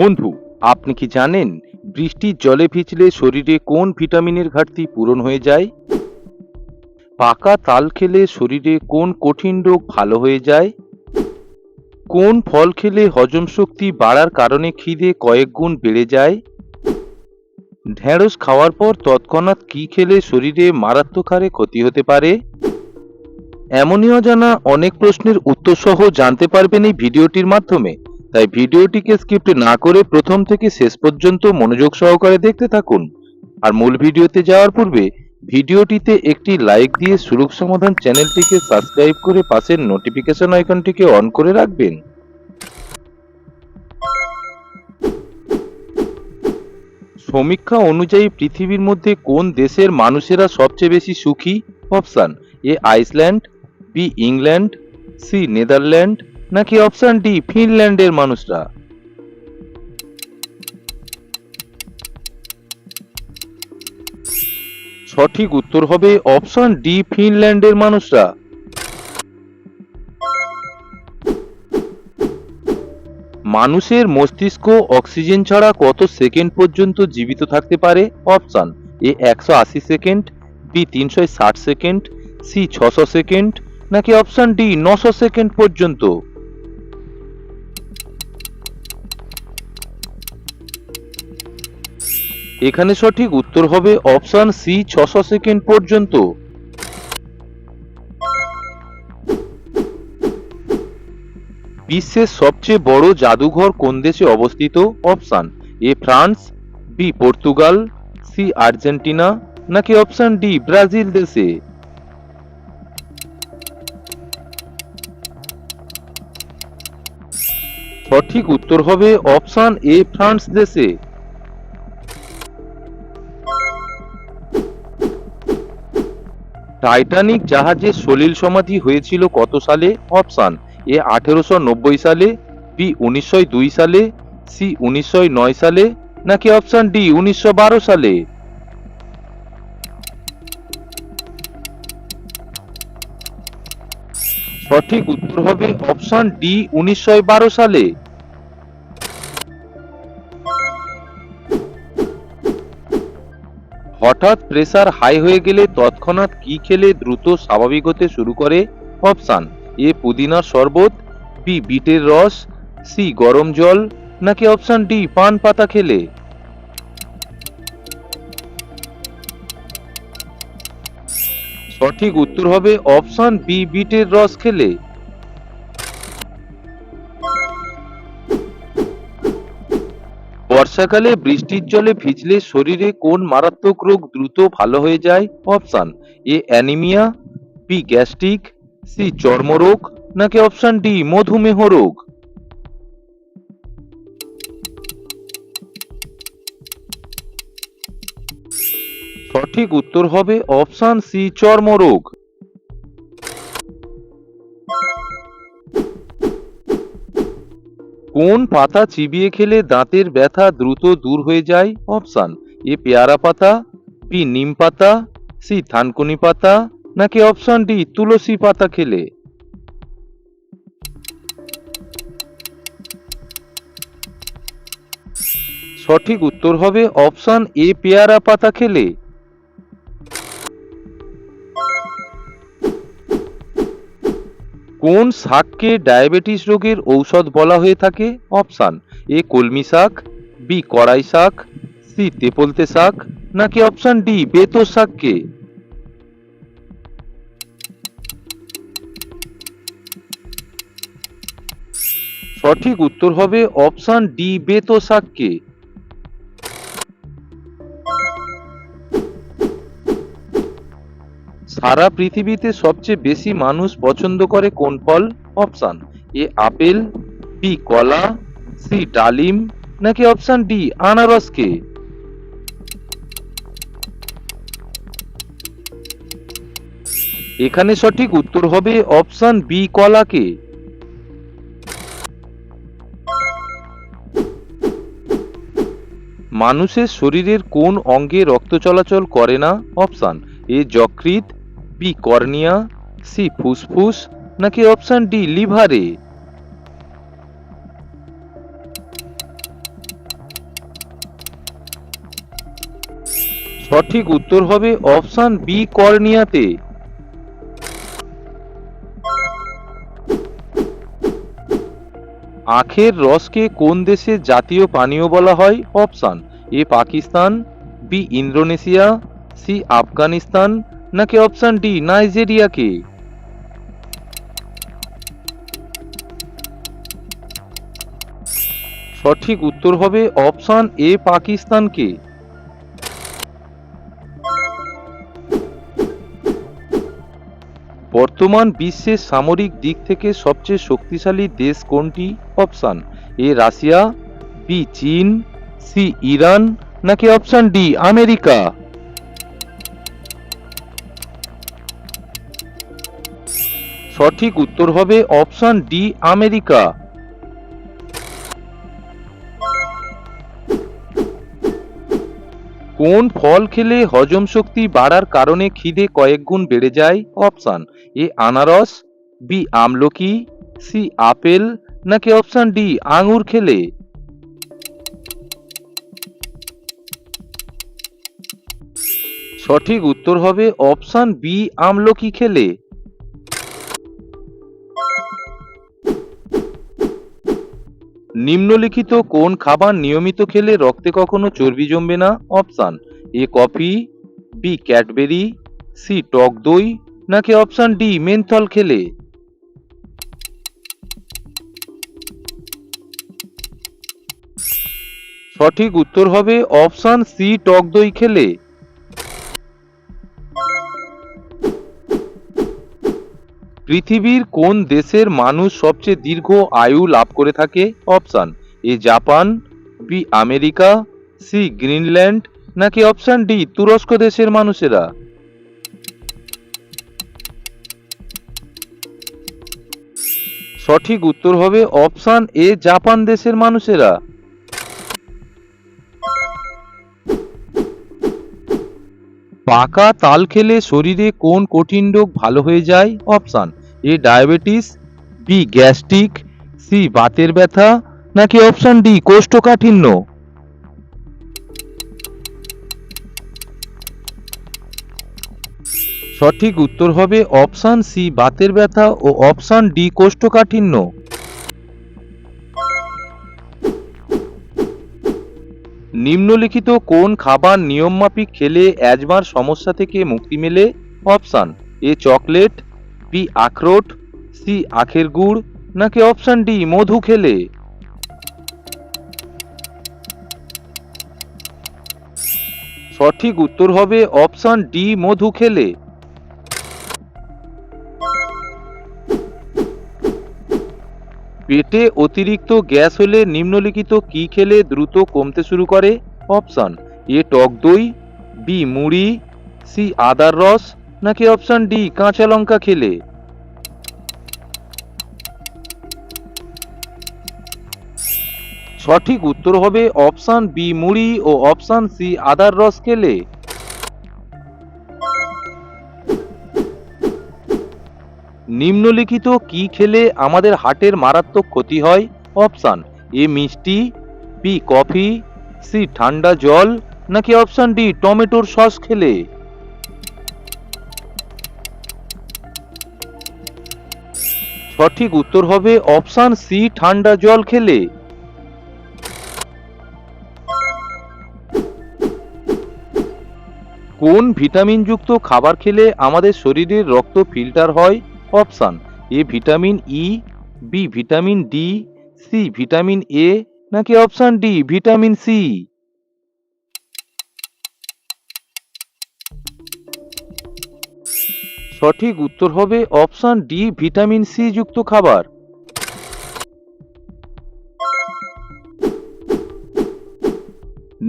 বন্ধু, আপনি কি জানেন বৃষ্টির জলে ভিজলে শরীরে কোন ভিটামিনের ঘাটতি পূরণ হয়ে যায়? পাকা তাল খেলে শরীরে কোন কঠিন রোগ ভালো হয়ে যায়? কোন ফল খেলে হজম শক্তি বাড়ার কারণে খিদে কয়েক গুণ বেড়ে যায়? ঢেঁড়স খাওয়ার পর তৎক্ষণাৎ কি খেলে শরীরে মারাত্মক হারে ক্ষতি হতে পারে? এমনই অজানা অনেক প্রশ্নের উত্তর সহ জানতে পারবেন এই ভিডিওটির মাধ্যমে। তাই ভিডিওটিকে স্কিপ্ট না করে প্রথম থেকে শেষ পর্যন্ত মনোযোগ সহকারে দেখতে থাকুন। আর মূল ভিডিওতে যাওয়ার পূর্বে ভিডিওটিতে একটি লাইক দিয়ে সুরুক সমাধান চ্যানেলটিকে সাবস্ক্রাইব করে পাশের নোটিফিকেশন আইকনটিকে অন করে রাখবেন। সমীক্ষা অনুযায়ী পৃথিবীর মধ্যে কোন দেশের মানুষেরা সবচেয়ে বেশি সুখী? Option, A Iceland, B England, C Netherland নাকি অপশান ডি ফিনল্যান্ডের মানুষরা? সঠিক উত্তর হবে অপশন ডি ফিনল্যান্ডের মানুষরা। মানুষের মস্তিষ্ক অক্সিজেন ছাড়া কত সেকেন্ড পর্যন্ত জীবিত থাকতে পারে? অপশন এ একশো আশি সেকেন্ড বি তিনশো ষাট সেকেন্ড সি ছশো সেকেন্ড, নাকি অপশন ডি নশো সেকেন্ড পর্যন্ত? এখানে সঠিক উত্তর হবে অপশন সি ছশো সেকেন্ড পর্যন্ত। বিশ্বের সবচেয়ে বড় জাদুঘর কোন দেশে অবস্থিত? Option A France B Portugal C Argentina, নাকি অপশান ডি ব্রাজিল দেশে? সঠিক উত্তর হবে অপশান এ ফ্রান্স দেশে। টাইটানিক জাহাজে সলিল সমাধি হয়েছিল কত সালে? অপশান, এ আঠেরোশো নব্বই সালে, বি উনিশশো দুই সালে, সি উনিশশো নয় সালে, নাকি অপশান ডি উনিশশো বারো সালে? সঠিক উত্তর হবে অপশান ডি উনিশশো বারো সালে। হঠাৎ প্রেসার হাই হয়ে গেলে তৎক্ষণাৎ কি খেলে দ্রুত স্বাভাবিক হতে শুরু করে? অপশান এ পুদিনার শরবত বি বিটের রস সি গরম জল, নাকি অপশান ডি পান পাতা খেলে? সঠিক উত্তর হবে অপশান বি বিটের রস খেলে। বর্ষাকালে বৃষ্টির জলে ভিজলে শরীরে কোন মারাত্মক রোগ দ্রুত ভালো হয়ে যায়? Option A anaemia, B gastric, C চর্মরোগ, নাকি অপশান ডি মধুমেহ রোগ? সঠিক উত্তর হবে অপশান সি চর্মরোগ। কোন পাতা চিবিয়ে খেলে দাঁতের ব্যথা দ্রুত দূর হয়ে যায়? অপশান, এ পেয়ারা পাতা, বি নিম পাতা, সি থানকুনি পাতা, নাকি অপশান ডি তুলসী পাতা খেলে? সঠিক উত্তর হবে অপশান, এ পেয়ারা পাতা খেলে। কোন শাককে ডায়াবেটিস রোগের ঔষধ বলা হয়ে থাকে? অপশান, এ কলমি শাক, বি কড়াই শাক, সি তেপলতে শাক, নাকি অপশান ডি বেতো শাককে? সঠিক উত্তর হবে অপশান ডি বেতো শাককে। সারা পৃথিবীতে সবচেয়ে বেশি মানুষ পছন্দ করে কোন ফল? অপশান এ আপেল, বি কলা, সি ডালিম, নাকি অপশান ডি আনারসকে? এখানে সঠিক উত্তর হবে অপশান বি কলাকে। মানুষের শরীরের কোন অঙ্গে রক্ত চলাচল করে না? অপশান এ যকৃৎ বি কর্নিয়া সি ফুসফুস নাকি অপশন ডি লিভারে সঠিক উত্তর হবে অপশন বি কর্নিয়াতে আখের রসকে কোন দেশে জাতীয় পানীয় বলা হয়? Option A Pakistan B Indonesia C Afghanistan নাকি অপশন ডি, নাইজেরিয়াকে? সঠিক উত্তর হবে অপশন এ, পাকিস্তানকে। বর্তমান বিশ্বের সামরিক দিক থেকে সবচেয়ে শক্তিশালী দেশ কোনটি? অপশন এ, রাশিয়া, বি, চীন, সি, ইরান, নাকি অপশন ডি, আমেরিকা? সঠিক উত্তর হবে অপশন ডি, আমেরিকা। কোন ফল খেলে হজম শক্তি বাড়ার কারণে খিদে কয়েক গুণ বেড়ে যায়? অপশন এ, আনারস, বি, আমলকি, সি, আপেল, নাকি অপশন ডি, আঙুর খেলে? সঠিক উত্তর হবে অপশন বি, আমলকি খেলে। নিম্নলিখিত কোন খাবার নিয়মিত খেলে রক্তে কখনো চর্বি জমবে না? Option A coffee B Cadbury C টক দই, নাকি অপশান ডি মেনথল খেলে? সঠিক উত্তর হবে অপশান সি টক দই খেলে। পৃথিবীর কোন দেশের মানুষ সবচেয়ে দীর্ঘ আয়ু লাভ করে থাকে? Option A Japan, B America, C Greenland, নাকি অপশান ডি তুরস্ক দেশের মানুষেরা? সঠিক উত্তর হবে অপশান এ জাপান দেশের মানুষেরা। পাকা তাল খেলে শরীরে কোন কঠিন রোগ ভালো হয়ে যায়? Option A diabetes, B gastric, C বাতের ব্যথা, নাকি অপশন ডি কোষ্ঠকাঠিন্য? সঠিক উত্তর হবে অপশন সি বাতের ব্যথা ও অপশন ডি কোষ্ঠকাঠিন্য। নিম্নলিখিত কোন খাবার নিয়মমাফিক খেলে অ্যাজমার সমস্যা থেকে মুক্তি মেলে? অপশন, এ চকলেট বি আখরোট, সি আখের গুড়, নাকি অপশন ডি মধু খেলে? সঠিক উত্তর হবে অপশন ডি মধু খেলে। পেটে অতিরিক্ত গ্যাস হলে নিম্নলিখিত কি খেলে দ্রুত কমতে শুরু করে? অপশন, এ টক দই, বি মুড়ি, সি আদার রস নাকি অপশন ডি, কাঁচা লঙ্কা খেলে? সঠিক উত্তর হবে অপশন বি, মুড়ি ও অপশন সি, আদার রস খেলে। নিম্নলিখিত কি খেলে আমাদের হার্টের মারাত্মক ক্ষতি হয়? অপশন এ, মিষ্টি, বি, কফি, সি, ঠান্ডা জল, নাকি অপশন ডি, টমেটোর সস খেলে? সঠিক উত্তর হবে অপশান সি ঠান্ডা জল খেলে। কোন ভিটামিনযুক্ত খাবার খেলে আমাদের শরীরের রক্ত ফিল্টার হয়? Option, A vitamin E B vitamin D C vitamin A নাকি অপশান ডি ভিটামিন সি সঠিক উত্তর হবে অপশন ডি, ভিটামিন সি যুক্ত খাবার।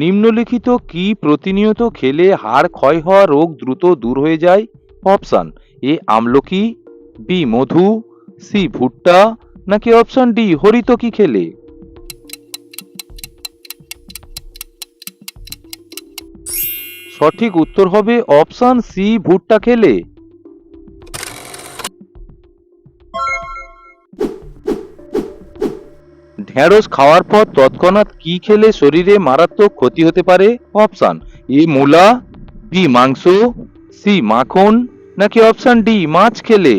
নিম্নলিখিত কি প্রতিনিয়ত খেলে হাড় ক্ষয় হওয়া রোগ দ্রুত দূর হয়ে যায়? অপশন এ আমলকি বি, মধু, সি, ভুট্টা, নাকি অপশন ডি হরিতকি খেলে? সঠিক উত্তর হবে অপশন সি, ভুট্টা খেলে। ঢেঁড়স খাওয়ার পর তৎক্ষণাৎ কি খেলে শরীরে মারাত্মক ক্ষতি হতে পারে? অপশান, এ মূলা, বি মাংস, সি মাখন, নাকি অপশান ডি মাছ খেলে?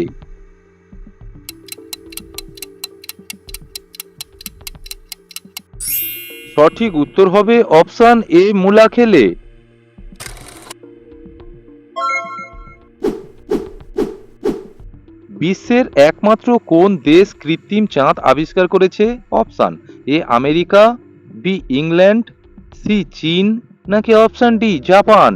সঠিক উত্তর হবে অপশান এ মূলা খেলে। বিশ্বের একমাত্র কোন দেশ কৃত্রিম চাঁদ আবিষ্কার করেছে? Option A, America, B, England, C, চীন, নাকি অপশান ডি, জাপান?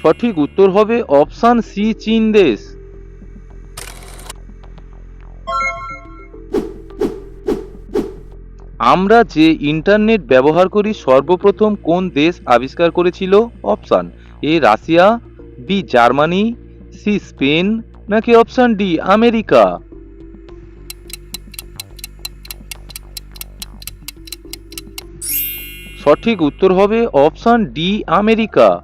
সঠিক উত্তর হবে অপশান সি, চীন দেশ। আমরা যে ইন্টারনেট ব্যবহার করি, সর্বপ্রথম কোন দেশ আবিষ্কার করেছিল? Option A, Russia, B, Germany, C, Spain, নাকি অপশান ডি, আমেরিকা? সঠিক উত্তর হবে অপশান ডি, আমেরিকা।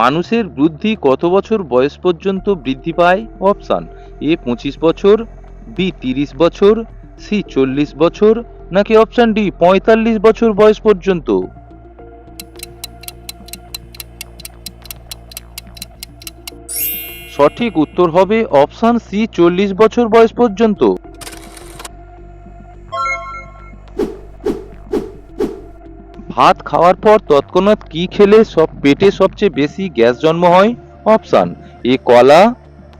মানুষের বুদ্ধি কত বছর বয়স পর্যন্ত বৃদ্ধি পায়? অপশান, এ পঁচিশ বছর, বি তিরিশ বছর, সি চল্লিশ বছর, নাকি অপশান ডি পঁয়তাল্লিশ বছর বয়স পর্যন্ত? সঠিক উত্তর হবে অপশান সি চল্লিশ বছর বয়স পর্যন্ত। ভাত খাওয়ার পর তৎক্ষণাৎ কি খেলে সব পেটে সবচেয়ে বেশি গ্যাস জন্ম হয়? অপশান এ কলা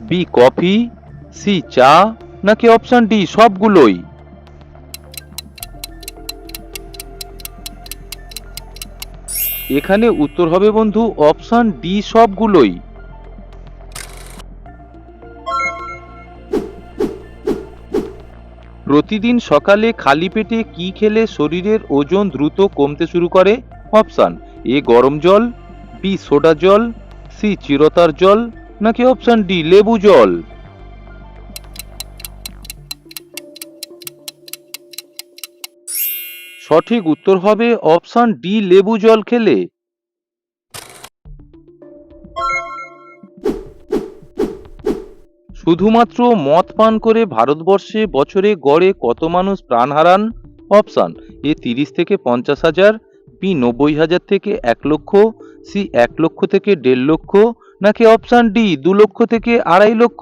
বি কফি সি চা, নাকি অপশান ডি সবগুলোই? এখানে উত্তর হবে বন্ধু অপশান ডি সবগুলোই। প্রতিদিন সকালে খালি পেটে কি খেলে শরীরের ওজন দ্রুত কমতে শুরু করে? অপশান, এ গরম জল, বি সোডা জল, সি চিরতার জল, নাকি অপশান ডি লেবু জল? সঠিক উত্তর হবে অপশান ডি লেবু জল খেলে। শুধুমাত্র মদ পান করে ভারতবর্ষে বছরে গড়ে কত মানুষ প্রাণ হারান? অপশান, এ তিরিশ থেকে পঞ্চাশ হাজার, বি নব্বই হাজার থেকে এক লক্ষ, সি এক লক্ষ থেকে দেড় লক্ষ, নাকি অপশান ডি দু লক্ষ থেকে আড়াই লক্ষ?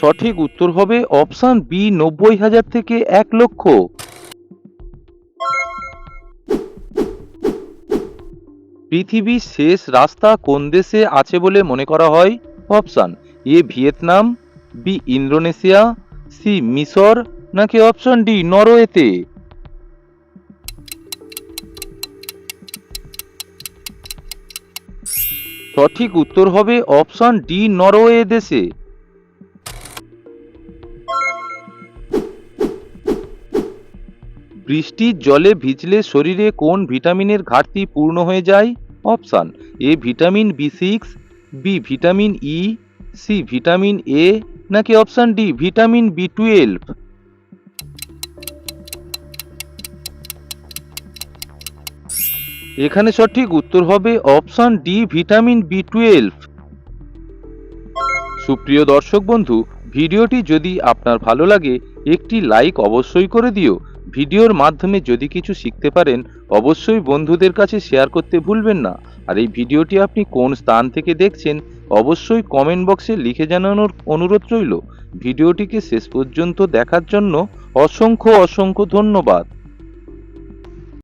সঠিক উত্তর হবে অপশান বি নব্বই হাজার থেকে এক লক্ষ। পৃথিবীর শেষ রাস্তা কোন দেশে আছে বলে মনে করা হয়? Option A, Vietnam, B, Indonesia, C, মিশর, নাকি অপশন ডি, নরওয়েতে? সঠিক উত্তর হবে অপশন ডি, নরওয়ে দেশে। বৃষ্টির জলে ভিজলে শরীরে কোন ভিটামিনের ঘাটতি পূর্ণ হয়ে যায়? Option, A vitamin B six, B vitamin E, C vitamin A, নাকি option D vitamin B twelve? এখানে সঠিক উত্তর হবে option D vitamin B twelve. সুপ্রিয় দর্শক বন্ধু, ভিডিওটি যদি আপনার ভালো লাগে, একটি লাইক অবশ্যই করে দিও। ভিডিওর মাধ্যমে যদি কিছু শিখতে পারেন, অবশ্যই বন্ধুদের কাছে শেয়ার করতে ভুলবেন না। আর এই ভিডিওটি আপনি কোন স্থান থেকে দেখছেন, অবশ্যই কমেন্ট বক্সে লিখে জানানোর অনুরোধ রইল। ভিডিওটিকে শেষ পর্যন্ত দেখার জন্য অসংখ্য অসংখ্য ধন্যবাদ।